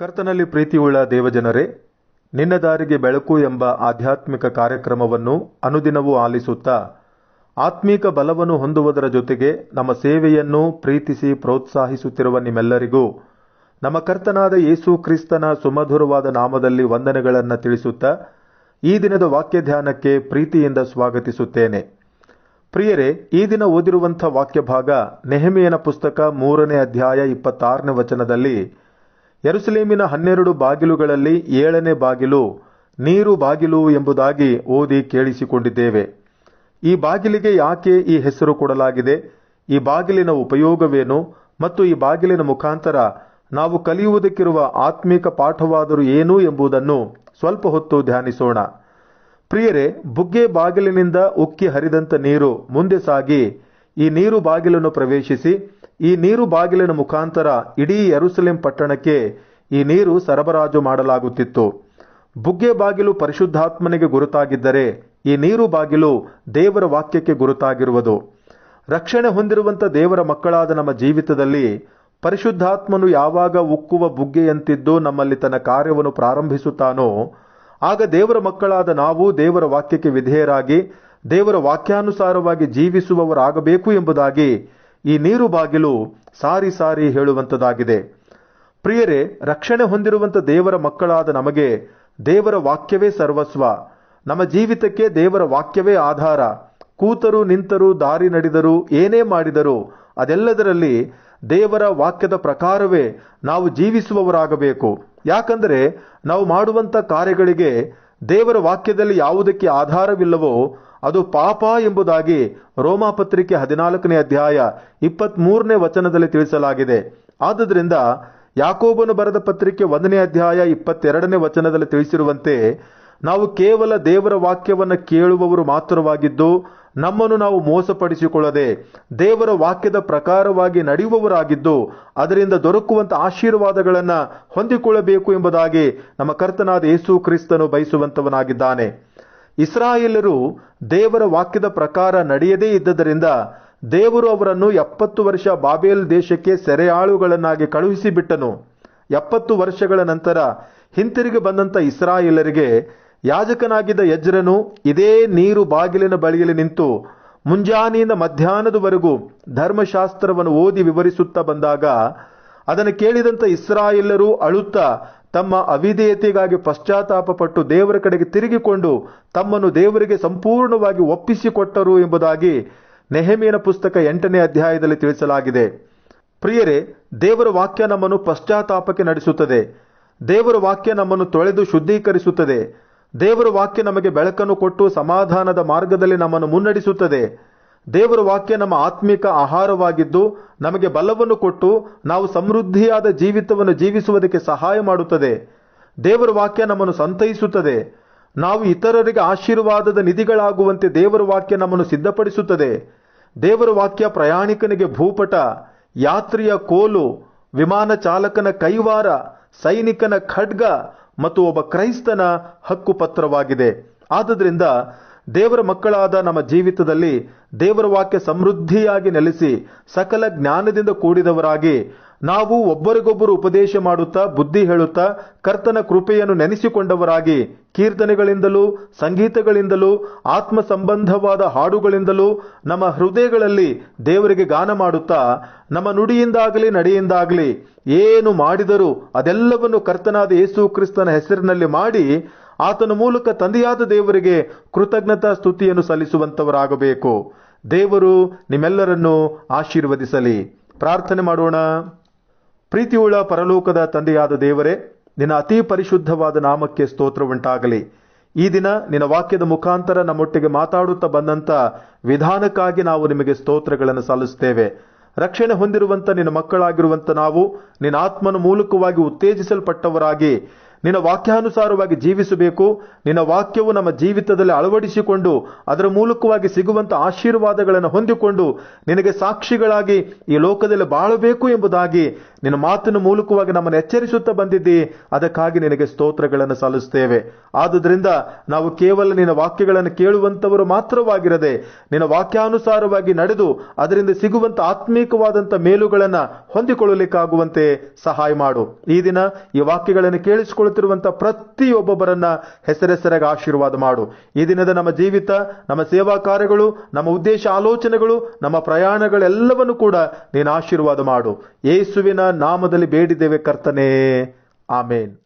ಕರ್ತನಲ್ಲಿ ಪ್ರೀತಿಯುಳ್ಳ ದೇವಜನರೇ, ನಿನ್ನ ದಾರಿಗೆ ಬೆಳಕು ಎಂಬ ಆಧ್ಯಾತ್ಮಿಕ ಕಾರ್ಯಕ್ರಮವನ್ನು ಅನುದಿನವೂ ಆಲಿಸುತ್ತಾ, ಆತ್ಮೀಕ ಬಲವನ್ನು ಹೊಂದುವುದರ ಜೊತೆಗೆ ನಮ್ಮ ಸೇವೆಯನ್ನು ಪ್ರೀತಿಸಿ ಪ್ರೋತ್ಸಾಹಿಸುತ್ತಿರುವ ನಿಮ್ಮೆಲ್ಲರಿಗೂ ನಮ್ಮ ಕರ್ತನಾದ ಯೇಸು ಕ್ರಿಸ್ತನ ಸುಮಧುರವಾದ ನಾಮದಲ್ಲಿ ವಂದನೆಗಳನ್ನು ತಿಳಿಸುತ್ತಾ ಈ ದಿನದ ವಾಕ್ಯ ಧ್ಯಾನಕ್ಕೆ ಪ್ರೀತಿಯಿಂದ ಸ್ವಾಗತಿಸುತ್ತೇನೆ. ಪ್ರಿಯರೇ, ಈ ದಿನ ಓದಿರುವಂಥ ವಾಕ್ಯ ಭಾಗ ನೆಹಮಿಯನ ಪುಸ್ತಕ ಮೂರನೇ ಅಧ್ಯಾಯ ಇಪ್ಪತ್ತಾರನೇ ವಚನದಲ್ಲಿ ಯರುಸಲೇಮಿನ ಹನ್ನೆರಡು ಬಾಗಿಲುಗಳಲ್ಲಿ ಏಳನೇ ಬಾಗಿಲು, ನೀರು ಬಾಗಿಲು ಎಂಬುದಾಗಿ ಓದಿ ಕೇಳಿಸಿಕೊಂಡಿದ್ದೇವೆ. ಈ ಬಾಗಿಲಿಗೆ ಯಾಕೆ ಈ ಹೆಸರು ಕೊಡಲಾಗಿದೆ? ಈ ಬಾಗಿಲಿನ ಉಪಯೋಗವೇನು? ಮತ್ತು ಈ ಬಾಗಿಲಿನ ಮುಖಾಂತರ ನಾವು ಕಲಿಯುವುದಕ್ಕಿರುವ ಆತ್ಮಿಕ ಪಾಠವಾದರೂ ಏನು ಎಂಬುದನ್ನು ಸ್ವಲ್ಪ ಹೊತ್ತು ಧ್ಯಾನಿಸೋಣ. ಪ್ರಿಯರೇ, ಬುಗ್ಗೆ ಬಾಗಿಲಿನಿಂದ ಉಕ್ಕಿ ಹರಿದಂತ ನೀರು ಮುಂದೆ ಸಾಗಿ, ಈ ನೀರು ಬಾಗಿಲನ್ನು ಪ್ರವೇಶಿಸಿ ಈ ನೀರು ಬಾಗಿಲಿನ ಮುಖಾಂತರ ಇಡೀ ಯರುಸಲೇಂ ಪಟ್ಟಣಕ್ಕೆ ಈ ನೀರು ಸರಬರಾಜು ಮಾಡಲಾಗುತ್ತಿತ್ತು. ಬುಗ್ಗೆ ಬಾಗಿಲು ಪರಿಶುದ್ಧಾತ್ಮನಿಗೆ ಗುರುತಾಗಿದ್ದರೆ ಈ ನೀರು ಬಾಗಿಲು ದೇವರ ವಾಕ್ಯಕ್ಕೆ ಗುರುತಾಗಿರುವುದು. ರಕ್ಷಣೆ ಹೊಂದಿರುವಂಥ ದೇವರ ಮಕ್ಕಳಾದ ನಮ್ಮ ಜೀವಿತದಲ್ಲಿ ಪರಿಶುದ್ಧಾತ್ಮನು ಯಾವಾಗ ಉಕ್ಕುವ ಬುಗ್ಗೆಯಂತಿದ್ದು ನಮ್ಮಲ್ಲಿ ತನ್ನ ಕಾರ್ಯವನ್ನು ಪ್ರಾರಂಭಿಸುತ್ತಾನೋ, ಆಗ ದೇವರ ಮಕ್ಕಳಾದ ನಾವು ದೇವರ ವಾಕ್ಯಕ್ಕೆ ವಿಧೇಯರಾಗಿ ದೇವರ ವಾಕ್ಯಾನುಸಾರವಾಗಿ ಜೀವಿಸುವವರಾಗಬೇಕು ಎಂಬುದಾಗಿ ಈ ನೀರು ಬಾಗಿಲು ಸಾರಿ ಸಾರಿ ಹೇಳುವಂತದಾಗಿದೆ. ಪ್ರಿಯರೇ, ರಕ್ಷಣೆ ಹೊಂದಿರುವಂಥ ದೇವರ ಮಕ್ಕಳಾದ ನಮಗೆ ದೇವರ ವಾಕ್ಯವೇ ಸರ್ವಸ್ವ. ನಮ್ಮ ಜೀವಿತಕ್ಕೆ ದೇವರ ವಾಕ್ಯವೇ ಆಧಾರ. ಕೂತರು, ನಿಂತರು, ದಾರಿ ನಡೆದರು ಏನೇ ಮಾಡಿದರು ಅದೆಲ್ಲದರಲ್ಲಿ ದೇವರ ವಾಕ್ಯದ ಪ್ರಕಾರವೇ ನಾವು ಜೀವಿಸುವವರಾಗಬೇಕು. ಯಾಕಂದರೆ ನಾವು ಮಾಡುವಂತ ಕಾರ್ಯಗಳಿಗೆ ದೇವರ ವಾಕ್ಯದಲ್ಲಿ ಯಾವುದಕ್ಕೆ ಆಧಾರವಿಲ್ಲವೋ ಅದು ಪಾಪ ಎಂಬುದಾಗಿ ರೋಮಾಪತ್ರಿಕೆ ಹದಿನಾಲ್ಕನೇ ಅಧ್ಯಾಯ ಇಪ್ಪತ್ತ್ ಮೂರನೇ ವಚನದಲ್ಲಿ ತಿಳಿಸಲಾಗಿದೆ. ಆದುದರಿಂದ ಯಾಕೋಬನು ಬರೆದ ಪತ್ರಿಕೆ ಒಂದನೇ ಅಧ್ಯಾಯ ಇಪ್ಪತ್ತೆರಡನೇ ವಚನದಲ್ಲಿ ತಿಳಿಸಿರುವಂತೆ, ನಾವು ಕೇವಲ ದೇವರ ವಾಕ್ಯವನ್ನು ಕೇಳುವವರು ಮಾತ್ರವಾಗಿದ್ದು, ನಮ್ಮನ್ನು ನಾವು ಮೋಸಪಡಿಸಿಕೊಳ್ಳದೆ ದೇವರ ವಾಕ್ಯದ ಪ್ರಕಾರವಾಗಿ ನಡೆಯುವವರಾಗಿದ್ದು, ಅದರಿಂದ ದೊರಕುವಂತ ಆಶೀರ್ವಾದಗಳನ್ನು ಹೊಂದಿಕೊಳ್ಳಬೇಕು ಎಂಬುದಾಗಿ ನಮ್ಮ ಕರ್ತನಾದ ಯೇಸು ಕ್ರಿಸ್ತನು ಬಯಸುವಂತವನಾಗಿದ್ದಾನೆ. ಇಸ್ರಾಯೇಲರು ದೇವರ ವಾಕ್ಯದ ಪ್ರಕಾರ ನಡೆಯದೇ ಇದ್ದದರಿಂದ ದೇವರು ಅವರನ್ನು ಎಪ್ಪತ್ತು ವರ್ಷ ಬಾಬೇಲ್ ದೇಶಕ್ಕೆ ಸೆರೆಯಾಳುಗಳನ್ನಾಗಿ ಕಳುಹಿಸಿಬಿಟ್ಟನು. ಎಪ್ಪತ್ತು ವರ್ಷಗಳ ನಂತರ ಹಿಂತಿರುಗಿ ಬಂದಂತ ಇಸ್ರಾಯೇಲರಿಗೆ ಯಾಜಕನಾಗಿದ್ದ ಯಜ್ರನು ಇದೇ ನೀರು ಬಾಗಿಲಿನ ಬಳಿಯಲ್ಲಿ ನಿಂತು ಮುಂಜಾನೆಯಿಂದ ಮಧ್ಯಾಹ್ನದವರೆಗೂ ಧರ್ಮಶಾಸ್ತ್ರವನ್ನು ಓದಿ ವಿವರಿಸುತ್ತಾ ಬಂದಾಗ ಅದನ್ನು ಕೇಳಿದಂತ ಇಸ್ರಾಯೇಲರು ಅಳುತ್ತಾ ತಮ್ಮ ಅವಿಧೇಯತೆಗಾಗಿ ಪಶ್ಚಾತ್ತಾಪ ಪಟ್ಟು ದೇವರ ಕಡೆಗೆ ತಿರುಗಿಕೊಂಡು ತಮ್ಮನ್ನು ದೇವರಿಗೆ ಸಂಪೂರ್ಣವಾಗಿ ಒಪ್ಪಿಸಿಕೊಟ್ಟರು ಎಂಬುದಾಗಿ ನೆಹಮಿಯನ ಪುಸ್ತಕ ಎಂಟನೇ ಅಧ್ಯಾಯದಲ್ಲಿ ತಿಳಿಸಲಾಗಿದೆ. ಪ್ರಿಯರೇ, ದೇವರ ವಾಕ್ಯ ನಮ್ಮನ್ನು ಪಶ್ಚಾತ್ತಾಪಕ್ಕೆ ನಡೆಸುತ್ತದೆ. ದೇವರ ವಾಕ್ಯ ನಮ್ಮನ್ನು ತೊಳೆದು ಶುದ್ಧೀಕರಿಸುತ್ತದೆ. ದೇವರ ವಾಕ್ಯ ನಮಗೆ ಬೆಳಕನ್ನು ಕೊಟ್ಟು ಸಮಾಧಾನದ ಮಾರ್ಗದಲ್ಲಿ ನಮ್ಮನ್ನು ಮುನ್ನಡೆಸುತ್ತದೆ. ದೇವರ ವಾಕ್ಯ ನಮ್ಮ ಆತ್ಮಿಕ ಆಹಾರವಾಗಿದ್ದು ನಮಗೆ ಬಲವನ್ನು ಕೊಟ್ಟು ನಾವು ಸಮೃದ್ಧಿಯಾದ ಜೀವಿತವನ್ನು ಜೀವಿಸುವುದಕ್ಕೆ ಸಹಾಯ ಮಾಡುತ್ತದೆ. ದೇವರ ವಾಕ್ಯ ನಮ್ಮನ್ನು ಸಂತೈಸುತ್ತದೆ. ನಾವು ಇತರರಿಗೆ ಆಶೀರ್ವಾದದ ನಿಧಿಗಳಾಗುವಂತೆ ದೇವರ ವಾಕ್ಯ ನಮ್ಮನ್ನು ಸಿದ್ಧಪಡಿಸುತ್ತದೆ. ದೇವರ ವಾಕ್ಯ ಪ್ರಯಾಣಿಕನಿಗೆ ಭೂಪಟ, ಯಾತ್ರಿಯ ಕೋಲು, ವಿಮಾನ ಚಾಲಕನ ಕೈವಾರ, ಸೈನಿಕನ ಖಡ್ಗ ಮತ್ತು ಒಬ್ಬ ಕ್ರೈಸ್ತನ ಹಕ್ಕುಪತ್ರವಾಗಿದೆ. ಆದುದರಿಂದ ದೇವರ ಮಕ್ಕಳಾದ ನಮ್ಮ ಜೀವಿತದಲ್ಲಿ ದೇವರ ವಾಕ್ಯ ಸಮೃದ್ಧಿಯಾಗಿ ನೆಲೆಸಿ ಸಕಲ ಜ್ಞಾನದಿಂದ ಕೂಡಿದವರಾಗಿ ನಾವು ಒಬ್ಬರಿಗೊಬ್ಬರು ಉಪದೇಶ ಮಾಡುತ್ತಾ ಬುದ್ಧಿ ಹೇಳುತ್ತಾ ಕರ್ತನ ಕೃಪೆಯನ್ನು ನೆನೆಸಿಕೊಂಡವರಾಗಿ ಕೀರ್ತನೆಗಳಿಂದಲೂ ಸಂಗೀತಗಳಿಂದಲೂ ಆತ್ಮ ಸಂಬಂಧವಾದ ಹಾಡುಗಳಿಂದಲೂ ನಮ್ಮ ಹೃದಯಗಳಲ್ಲಿ ದೇವರಿಗೆ ಗಾನ ಮಾಡುತ್ತಾ ನಮ್ಮ ನುಡಿಯಿಂದಾಗಲಿ ನಡೆಯಿಂದಾಗಲಿ ಏನು ಮಾಡಿದರೂ ಅದೆಲ್ಲವನ್ನು ಕರ್ತನಾದ ಯೇಸು ಕ್ರಿಸ್ತನ ಹೆಸರಿನಲ್ಲಿ ಮಾಡಿ ಆತನ ಮೂಲಕ ತಂದೆಯಾದ ದೇವರಿಗೆ ಕೃತಜ್ಞತಾ ಸ್ತುತಿಯನ್ನು ಸಲ್ಲಿಸುವಂತವರಾಗಬೇಕು. ದೇವರು ನಿಮ್ಮೆಲ್ಲರನ್ನು ಆಶೀರ್ವದಿಸಲಿ. ಪ್ರಾರ್ಥನೆ ಮಾಡೋಣ. ಪ್ರೀತಿಯುಳ್ಳ ಪರಲೋಕದ ತಂದೆಯಾದ ದೇವರೇ, ನಿನ್ನ ಅತಿ ಪರಿಶುದ್ಧವಾದ ನಾಮಕ್ಕೆ ಸ್ತೋತ್ರ ಉಂಟಾಗಲಿ ಈ ದಿನ ನಿನ್ನ ವಾಕ್ಯದ ಮುಖಾಂತರ ನಮ್ಮೊಟ್ಟಿಗೆ ಮಾತಾಡುತ್ತಾ ಬಂದಂತ ವಿಧಾನಕ್ಕಾಗಿ ನಾವು ನಿಮಗೆ ಸ್ತೋತ್ರಗಳನ್ನು ಸಲ್ಲಿಸುತ್ತೇವೆ. ರಕ್ಷಣೆ ಹೊಂದಿರುವಂತ ನಿನ್ನ ಮಕ್ಕಳಾಗಿರುವಂತ ನಾವು ನಿನ್ನ ಆತ್ಮನ ಮೂಲಕವಾಗಿ ಉತ್ತೇಜಿಸಲ್ಪಟ್ಟವರಾಗಿ ನಿನ್ನ ವಾಕ್ಯಾನುಸಾರವಾಗಿ ಜೀವಿಸಬೇಕು. ನಿನ್ನ ವಾಕ್ಯವು ನಮ್ಮ ಜೀವಿತದಲ್ಲಿ ಅಳವಡಿಸಿಕೊಂಡು ಅದರ ಮೂಲಕವಾಗಿ ಸಿಗುವಂತ ಆಶೀರ್ವಾದಗಳನ್ನು ಹೊಂದಿಕೊಂಡು ನಿನಗೆ ಸಾಕ್ಷಿಗಳಾಗಿ ಈ ಲೋಕದಲ್ಲಿ ಬಾಳಬೇಕು ಎಂಬುದಾಗಿ ನಿನ್ನ ಮಾತಿನ ಮೂಲಕವಾಗಿ ನಮ್ಮನ್ನು ಎಚ್ಚರಿಸುತ್ತಾ ಬಂದಿದ್ದಿ. ಅದಕ್ಕಾಗಿ ನಿನಗೆ ಸ್ತೋತ್ರಗಳನ್ನು ಸಲ್ಲಿಸುತ್ತೇವೆ. ಆದುದರಿಂದ ನಾವು ಕೇವಲ ನಿನ್ನ ವಾಕ್ಯಗಳನ್ನು ಕೇಳುವಂಥವರು ಮಾತ್ರವಾಗಿರದೆ ನಿನ್ನ ವಾಕ್ಯಾನುಸಾರವಾಗಿ ನಡೆದು ಅದರಿಂದ ಸಿಗುವಂತ ಆತ್ಮೀಕವಾದಂಥ ಮೇಲುಗಳನ್ನು ಹೊಂದಿಕೊಳ್ಳಲಿಕ್ಕಾಗುವಂತೆ ಸಹಾಯ ಮಾಡು. ಈ ದಿನ ಈ ವಾಕ್ಯಗಳನ್ನು ಕೇಳಿಸಿಕೊಳ್ಳುತ್ತಿರುವಂತ ಪ್ರತಿಯೊಬ್ಬೊಬ್ಬರನ್ನ ಹೆಸರೆಸರಾಗಿ ಆಶೀರ್ವಾದ ಮಾಡು. ಈ ದಿನದ ನಮ್ಮ ಜೀವಿತ, ನಮ್ಮ ಸೇವಾ ಕಾರ್ಯಗಳು, ನಮ್ಮ ಉದ್ದೇಶ ಆಲೋಚನೆಗಳು, ನಮ್ಮ ಪ್ರಯಾಣಗಳೆಲ್ಲವನ್ನು ಕೂಡ ನೀನು ಆಶೀರ್ವಾದ ಮಾಡು. ಯೇಸುವಿನ ನಾಮದಲ್ಲಿ ಬೇಡಿದ್ದೇವೆ ಕರ್ತನೇ. ಆಮೇನ್.